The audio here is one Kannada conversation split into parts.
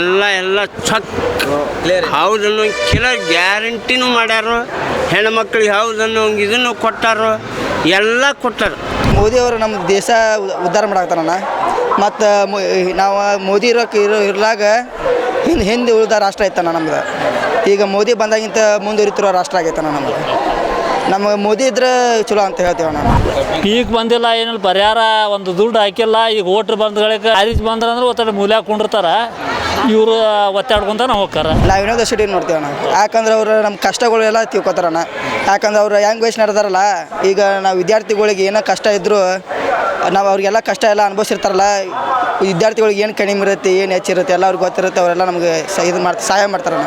ಎಲ್ಲ ಎಲ್ಲ ಚಕ್. ಹೌದನ್ನು ಕೆಲವು ಗ್ಯಾರಂಟಿನೂ ಮಾಡ್ಯಾರು. ಹೆಣ್ಮಕ್ಳಿಗೆ ಹೌದನ್ನು ಇದನ್ನು ಕೊಟ್ಟಾರು. ಎಲ್ಲ ಕೊಟ್ಟಾರೆ. ಮೋದಿ ಅವರು ನಮ್ಮ ದೇಶ ಉ- ಉದ್ಧಾರ ಮಾಡಾಕ್ತಾರಣ್ಣ ಮತ್ತು ನಾವು ಮೋದಿ ಇರೋಕೆ ಇರೋ ಇರ್ಲಾಗ ಹಿಂದೆ ಹಿಂದೆ ಉಳಿದ ರಾಷ್ಟ್ರ ಐತಣ್ಣ ನಮ್ದು. ಈಗ ಮೋದಿ ಬಂದಾಗಿಂತ ಮುಂದುವರಿತಿರೋ ರಾಷ್ಟ್ರ ಆಗೈತಣ್ಣ ನಮ್ದು. ನಮಗೆ ಮೋದಿ ಇದ್ರೆ ಚಲೋ ಅಂತ ಹೇಳ್ತೇವೆ ನಾನು ಈಗ ಬಂದಿಲ್ಲ ಏನಿಲ್ಲ ಪರಿಹಾರ ಒಂದು ದುಡ್ಡು ಹಾಕಿಲ್ಲ ಈಗ ಓಟ್ರ್ ಬಂದ್ಗಳಿಗೆ ಆರಿಸ್ ಬಂದ್ರೆ ಅಂದ್ರೆ ಒತ್ತಡ ಮೂಲ್ಯಾಗ ಕುಂಡಿರ್ತಾರ. ಇವರು ಒತ್ತಾಡ್ಕೊಂತಾನೆ ಹೋಗ್ತಾರೆ ನಾವು ವಿನೋದ ಸಿಟಿ ನಾವು ಯಾಕಂದ್ರೆ ಅವರು ನಮ್ಮ ಕಷ್ಟಗಳೆಲ್ಲ ತಿಳ್ಕೊತಾರಣ ಯಾಕಂದ್ರೆ ಅವ್ರು ಹೆಂಗ್ ವಯಸ್ಸು ನಡೆದಾರಲ್ಲ ಈಗ ನಾವು ವಿದ್ಯಾರ್ಥಿಗಳಿಗೆ ಏನೋ ಕಷ್ಟ ಇದ್ದರೂ ನಾವು ಅವ್ರಿಗೆಲ್ಲ ಕಷ್ಟ ಎಲ್ಲ ಅನುಭವಿಸಿರ್ತಾರಲ್ಲ ವಿದ್ಯಾರ್ಥಿಗಳಿಗೆ ಏನು ಕಡಿಮೆ ಇರುತ್ತೆ ಏನು ಹೆಚ್ಚಿರುತ್ತೆ ಎಲ್ಲ ಅವ್ರಿಗೆ ಗೊತ್ತಿರುತ್ತೆ ಅವರೆಲ್ಲ ನಮಗೆ ಸ ಇದು ಮಾಡ್ತಾ ಸಹಾಯ ಮಾಡ್ತಾವ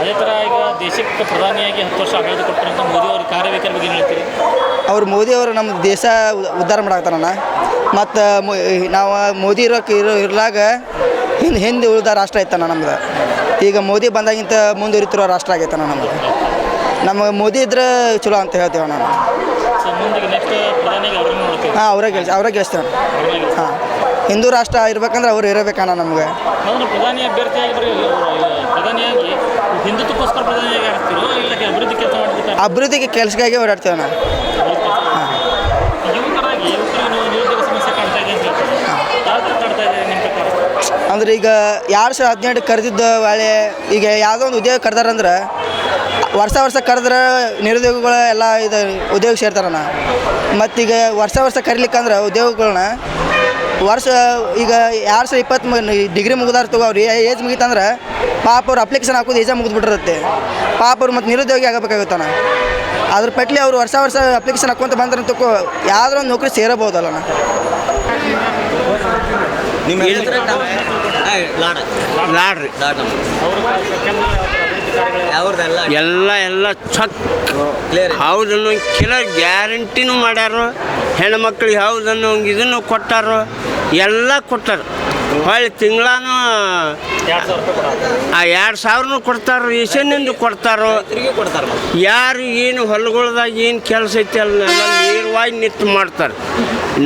ಅದೇ ಥರ ಈಗ ದೇಶಕ್ಕೆ ಪ್ರಧಾನಿಯಾಗಿ ಹತ್ತು ವರ್ಷ ಆಡಳಿತ ಕೊಟ್ಟಿರೋ ಮೋದಿ ಅವ್ರ ಕಾರ್ಯವೈಖರಿ ಬಗ್ಗೆ ಹೇಳ್ತೀರಿ? ಅವ್ರು ಮೋದಿ ಅವರು ನಮ್ಮ ದೇಶ ಉದ್ಧಾರ ಮಾಡಾಕ್ತಾರಣ್ಣ ಮತ್ತು ನಾವು ಮೋದಿ ಇರೋಕೆ ಇರೋ ಇರ್ಲಾಗ ಹಿಂದೆ ಹಿಂದೆ ಉಳಿದ ರಾಷ್ಟ್ರ ಐತನ ನಮ್ದು. ಈಗ ಮೋದಿ ಬಂದಾಗಿಂತ ಮುಂದುವರಿತಿರೋ ರಾಷ್ಟ್ರ ಆಗೈತನ ನಮ್ದು. ನಮಗೆ ಮೋದಿ ಇದ್ರೆ ಚಲೋ ಅಂತ ಹೇಳ್ತೇವೆ ನಾನು ಹಾಂ ಅವರೇ ಅವ್ರಿಗೆ ಅವರೇ ಗೆಲ್ಸ್ತೇವೆ ಹಾಂ. ಹಿಂದೂ ರಾಷ್ಟ್ರ ಇರ್ಬೇಕಂದ್ರೆ ಅವ್ರು ಇರಬೇಕಣ್ಣ ನಮ್ಗೆ. ಅಭಿವೃದ್ಧಿಗೆ ಕೆಲಸಕ್ಕಾಗಿ ಓಡಾಡ್ತೇವೆ ಬರೀ ಪ್ರಧಾನಿಯಾಗಿ ಹಿಂದುತ್ವಕ್ಕೋಸ್ಕರ ಪ್ರಧಾನಿಯಾಗಿ ಆಗ್ತಿರೋ ಇಲ್ಲ ಅಭಿವೃದ್ಧಿ ಕೆಲಸ ಮಾಡ್ತಿರ್ತಾರೆ ಅಭಿವೃದ್ಧಿಗೆ ಕೆಲಸಕ್ಕಾಗಿ ಓಡಾಡ್ತೇವಣ್ಣ ಯುವಕರಾಗಿ ಯುವಕರು ನಿರುದ್ಯೋಗ ಸಮಸ್ಯೆ ಕಾಡ್ತಾ ಇದೆ ಅಂತ ಹೇಳ್ತಾರೆ ಯಾವ ಥರ ಕಾಡ್ತಾ ಇದೆ ನಿಮ್ಮ ಪ್ರಕಾರ ಅಂದ್ರೆ ಈಗ ಎರಡು ಸಾವಿರದ ಹದಿನೆಂಟು ಕರೆದಿದ್ದ ಒಳ್ಳೆ ಈಗ ಯಾವುದೋ ಒಂದು ಉದ್ಯೋಗ ಕರೆದಾರಂದ್ರೆ ವರ್ಷ ವರ್ಷ ಕರೆದ್ರೆ ನಿರುದ್ಯೋಗಗಳ ಎಲ್ಲ ಇದು ಉದ್ಯೋಗ ಸೇರ್ತಾರಣ್ಣ. ಮತ್ತೀಗ ವರ್ಷ ವರ್ಷ ಕರಿಲಿಕ್ಕಂದ್ರೆ ಉದ್ಯೋಗಗಳನ್ನ ವರ್ಷ ಈಗ ಎರಡು ಸಾವಿರ ಇಪ್ಪತ್ತು ಡಿಗ್ರಿ ಮುಗಿದಾರ ತಗೋ ಏಜ್ ಮುಗಿತಂದ್ರೆ ಪಾಪ ಅವ್ರು ಅಪ್ಲಿಕೇಶನ್ ಹಾಕೋದು ಏಜ ಮುಗಿದ್ಬಿಟ್ಟಿರುತ್ತೆ. ಪಾಪ ಅವ್ರು ಮತ್ತು ನಿರುದ್ಯೋಗಿ ಆಗಬೇಕಾಗುತ್ತಾನ ಅದ್ರ ಪಟ್ಲಿ ಅವ್ರು ವರ್ಷ ವರ್ಷ ಅಪ್ಲಿಕೇಶನ್ ಹಾಕೊಂತ ಬಂದ್ರೆ ತಗೋ ಯಾವ್ದಾರ ಒಂದು ನೌಕರಿ ಸೇರಬಹುದಲ್ಲಣ್ಣ. ನಿಮ್ಮ ಲಾಡ್ರಿ ಅವ್ರದ್ದೆಲ್ಲ ಎಲ್ಲ ಎಲ್ಲ ಚಕ್ ಕ್ಲಿಯರ್ ಹೌದನ್ನು ಕೆಲವು ಗ್ಯಾರಂಟಿನೂ ಮಾಡ್ಯಾರು. ಹೆಣ್ಮಕ್ಳಿಗೆ ಹೌದನ್ನು ಇದನ್ನು ಕೊಟ್ಟಾರು. ಎಲ್ಲ ಕೊಟ್ಟಾರ. ಹೊಳ್ಳಿ ತಿಂಗಳಾನು ಎರಡು ಸಾವಿರ ಆ ಎರಡು ಸಾವಿರನೂ ಕೊಡ್ತಾರೋ. ತಿರುಗಿ ಕೊಡ್ತಾರೆ. ಯಾರು ಏನು ಹೊಲಗಳ್ದಾಗ ಏನು ಕೆಲಸ ಐತಿ ಅಲ್ಲ ನೇರವಾಗಿ ನಿಂತು ಮಾಡ್ತಾರೆ.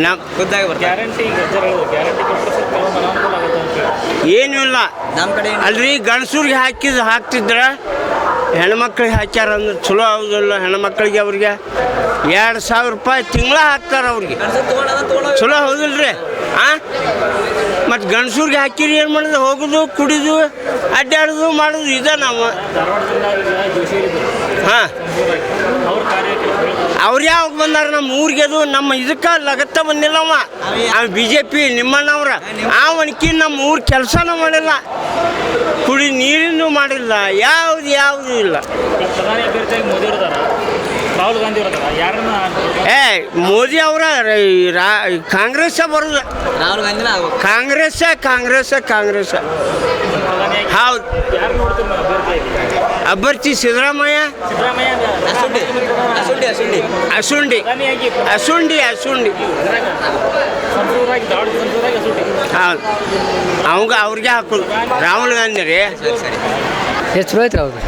ನಮ್ಮ ಏನೂ ಇಲ್ಲ. ನಮ್ಮ ಕಡೆ ಅಲ್ರಿ ಗಂಡಸೂರಿಗೆ ಹಾಕಿದ ಹಾಕ್ತಿದ್ರೆ ಹೆಣ್ಮಕ್ಳಿಗೆ ಹಾಕ್ಯಾರ ಅಂದ್ರೆ ಚಲೋ ಆಗೋದಿಲ್ಲ ಹೆಣ್ಮಕ್ಳಿಗೆ ಅವ್ರಿಗೆ? ಎರಡು ಸಾವಿರ ರೂಪಾಯಿ ತಿಂಗಳ ಹಾಕ್ತಾರೆ ಅವ್ರಿಗೆ. ಚಲೋ ಹೌದಿಲ್ರಿ? ಆ? ಮತ್ತು ಗಂಡಸೂರಿಗೆ ಹಾಕಿರಿ ಏನು ಮಾಡೋದು? ಹೋಗುದು ಕುಡಿದು ಅಡ್ಡಾಡೋದು ಮಾಡೋದು ಇದೆ ನಾವು. ಹಾಂ. ಅವ್ರ ಯಾವಾಗ ಬಂದಾರ ನಮ್ಮ ಊರಿಗೆ ಅದು ನಮ್ಮ ಇದಕ್ಕೆ ಲಗತ್ತ ಬಂದಿಲ್ಲವ ಅವ. ಬಿ ಜೆ ಪಿ ನಿಮ್ಮಣ್ಣವ್ರ ಅವನಕಿ ನಮ್ಮ ಊರ ಕೆಲಸನ ಮಾಡಿಲ್ಲ. ಕುಡಿ ನೀರಿನೂ ಮಾಡಿಲ್ಲ. ಯಾವುದು ಯಾವುದು ಇಲ್ಲ. ರಾಹುಲ್ ಗಾಂಧಿ ಅವ್ರು ಯಾರನ್ನ ಏ ಮೋದಿ ಅವರ ಕಾಂಗ್ರೆಸ್ ಬರೋದು ರಾಹುಲ್ ಗಾಂಧಿನ ಕಾಂಗ್ರೆಸ್ ಕಾಂಗ್ರೆಸ್ ಕಾಂಗ್ರೆಸ್. ಹೌದು. ಅಭ್ಯರ್ಥಿ ಸಿದ್ದರಾಮಯ್ಯ? ಅಸುಂಡಿ. ಅಸುಂಡಿ ಅಸುಂಡಿ. ಹೌದು. ಅವಾಗ ಅವ್ರಿಗೆ ಹಾಕೋದು. ರಾಹುಲ್ ಗಾಂಧಿ ರೀ. ಎಷ್ಟು ಚಲೋ ಐತ್ರಿ ಅವ್ರು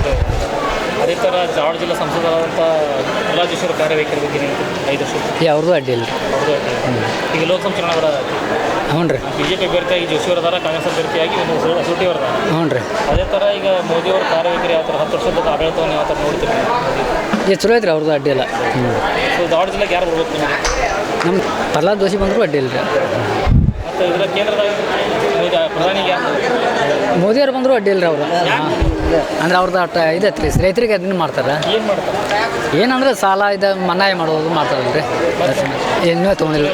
ಅದೇ ಥರ ಧಾರವಾಡ ಜಿಲ್ಲಾ ಸಂಸದರಾದಂಥ ರಾಜೇಶ್ವರ ಕಾರ್ಯವೈಖರಿ ಬಗ್ಗೆ ನೀವು ಐದು ವರ್ಷ ಅವ್ರದ್ದು ಅಡ್ಡಿ ಇಲ್ಲ ಅವ್ರದ್ದು ಈಗ ಲೋಕಸಭಾ ಚುನಾವಣೆ ಬರೋದ ಹ್ಞೂ ರೀ ಬಿ ಜೆ ಪಿ ಅಭ್ಯರ್ಥಿಯಾಗಿ ಜೋಶಿ ಅವರು ಅದಾರ ಕಾಂಗ್ರೆಸ್ ಅಭ್ಯರ್ಥಿಯಾಗಿ ಒಂದು ಅಸೂಟಿ ಅವರು ಅದಾರ ಹ್ಞೂ ರೀ ಅದೇ ಥರ ಈಗ ಮೋದಿ ಅವರ ಕಾರ್ಯವೈಖರಿ ಯಾವ ಥರ ಹತ್ತು ವರ್ಷದ ಆಡಳಿತವನ್ನು ಯಾವ ಥರ ನೋಡ್ತೀರಿ ಏ ಚಲೋ ಐತ್ರಿ ಅವ್ರದ್ದು ಅಡ್ಡಿ ಇಲ್ಲ ಹ್ಞೂ ಸೊ ಧಾರವಾಡ ಜಿಲ್ಲೆಗೆ ಯಾರು ಬರ್ಬೇಕು ನಿಮಗೆ ನಮ್ಮ ಪ್ರಹ್ಲಾದ್ ದೋಷಿ ಬಂದರೂ ಅಡ್ಡಿ ಇಲ್ಲ ರೀ ಮತ್ತು ಇದರ ಕೇಂದ್ರದಾಗ ಮೋದಿ ಪ್ರಧಾನಿಗೆ ಯಾರು ಮೋದಿಯವ್ರು ಬಂದರೂ ಅಡ್ಡಿ ಇಲ್ಲ ರೀ ಅವರು ಅಂದ್ರೆ ಅವ್ರದ್ದು ಅಟ್ಟ ಇದೈತೆ ರೀ ರೈತರಿಗೆ ಅದನ್ನ ಮಾಡ್ತಾರೆ? ಏನು ಮಾಡ್ತಾರೆ? ಏನಂದ್ರೆ ಸಾಲ ಇದು ಮನ್ನಾಯ ಮಾಡೋದು ಮಾಡ್ತಾರಲ್ಲ ರೀ ಇನ್ನೂ ತೊಗೊಂಡಿಲ್ಲ.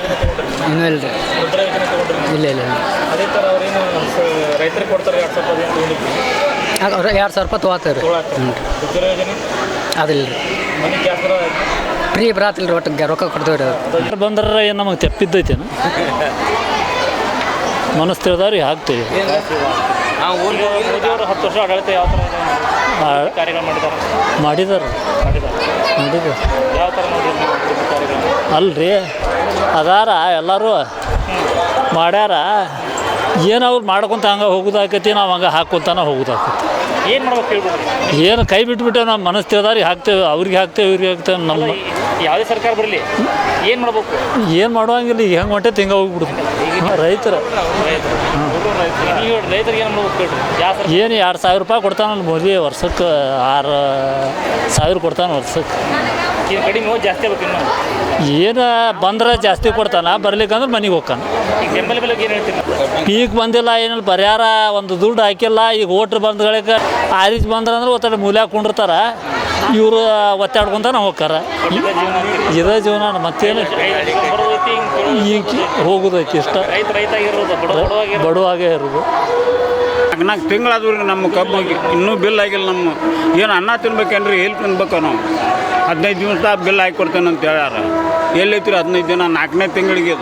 ಇನ್ನೂ ಇಲ್ಲ ರೀ ಇಲ್ಲ. ಇಲ್ಲ ಎರಡು ಸಾವಿರ ರೂಪಾಯಿ ತೊಗೋತಾರೆ? ರೀ ಅದಿಲ್ಲ ರೀ ಫ್ರೀ ಬರಾತಿಲ್ಲ ರೀ ಒಟ್ಟು ರೊಕ್ಕ ಕೊಡ್ತೇವೆ ರೀ ಅವ್ರು ಬಂದ್ರೆ ಏನು ನಮಗೆ ತೆಪ್ಪಿದ್ದೈತೇನು? ಮೋದಿ ಅವರು ಹತ್ತು ವರ್ಷ ಆಡಳಿತ ಯಾವ ಥರ ಇದೆ? ಕಾರ್ಯಗಳು ಮಾಡಿದ್ದಾರೆ? ಮಾಡಿದಾರೆ ಮಾಡಿದ್ದಾರೆ. ಯಾವ ಥರ ನೋಡಿದ್ರು ನೀವು ಅಲ್ರಿ. ಅದಾರ ಎಲ್ಲರೂ ಮಾಡ್ಯಾರ. ಏನು ಅವ್ರು ಮಾಡ್ಕೊತ ಹಂಗೆ ಹೋಗೋದಾಕತಿ ನಾವು ಹಂಗೆ ಹಾಕ್ಕೊಂತಾನ ಹೋಗೋದಾಕತಿ. ಏನು ಮಾಡ್ಬೇಕು ಏನು ಕೈ ಬಿಟ್ಬಿಟ್ಟೆ ನಮ್ಮ ಮನಸ್ಸು ತಿಳಿದಾರಿಗೆ ಹಾಕ್ತೇವೆ ಅವ್ರಿಗೆ ಹಾಕ್ತೇವೆ ಇವ್ರಿಗೆ ಹಾಕ್ತೇವೆ ನಮ್ಮ ಯಾವುದೇ ಸರ್ಕಾರ ಬರಲಿ ಏನು ಮಾಡ್ಬೇಕು? ಏನು ಮಾಡುವಂಗಿಲ್ಲ ಈಗ ಹೆಂಗೆ ಹೊಂಟೈತೆ ಹಿಂಗೆ ಹೋಗ್ಬಿಡುದು ರೈತರ. ರೈತರಿಗೆ ಏನು ಎರಡು ಸಾವಿರ ರೂಪಾಯಿ ಕೊಡ್ತಾನ ಮೋದಿ ವರ್ಷಕ್ಕೆ, ಆರು ಸಾವಿರ ಕೊಡ್ತಾನೆ ವರ್ಷಕ್ಕೆ. ಏನು ಬಂದ್ರೆ ಜಾಸ್ತಿ ಕೊಡ್ತಾನ ಬರ್ಲಿಕ್ಕಂದ್ರೆ ಮನೆಗೆ ಹೋಗ್ತಾನೆ. ಈಗ ಬಂದಿಲ್ಲ, ಏನಿಲ್ಲ, ಪರಿಹಾರ ಒಂದು ದುಡ್ಡು ಹಾಕಿಲ್ಲ, ಈಗ ಓಟ್ರ್ ಬಂದ್ಗಳಿಗೆ, ಆರಿಸ್ ಬಂದ್ರಂದ್ರೆ ಒತ್ತಡ ಮೂಲ್ಯಾಗ ಕುಂಡಿರ್ತಾರ. ಇವರು ಒತ್ತಾಡ್ಕೊಂತಾನೆ ಹೋಗ್ತಾರೆ ಇದೇ ಜೀವನ ಮತ್ತೇನು ಈಗ ಹೋಗೋದೈತಿ ಇಷ್ಟ. ಬಡವಾಗಿ ಇರೋದು. ನಾಲ್ಕು ತಿಂಗಳಾದ್ರೂ ನಮ್ಮ ಕಬ್ಬು ಇನ್ನೂ ಬಿಲ್ ಆಗಿಲ್ಲ ನಮ್ಮ ಏನು ಅನ್ನ ತಿನ್ಬೇಕೇನ್ರಿ? ಎಲ್ಲಿ ತಿನ್ಬೇಕು ನಾವು? ಹದಿನೈದು ದಿವಸ ಬಿಲ್ ಹಾಕಿ ಕೊಡ್ತೇನೆ ಅಂತ ಹೇಳ್ಯಾರ ಎಲ್ಲೈತ್ರಿ ಹದಿನೈದು ದಿನ? ನಾಲ್ಕನೇ ತಿಂಗಳಿಗೆ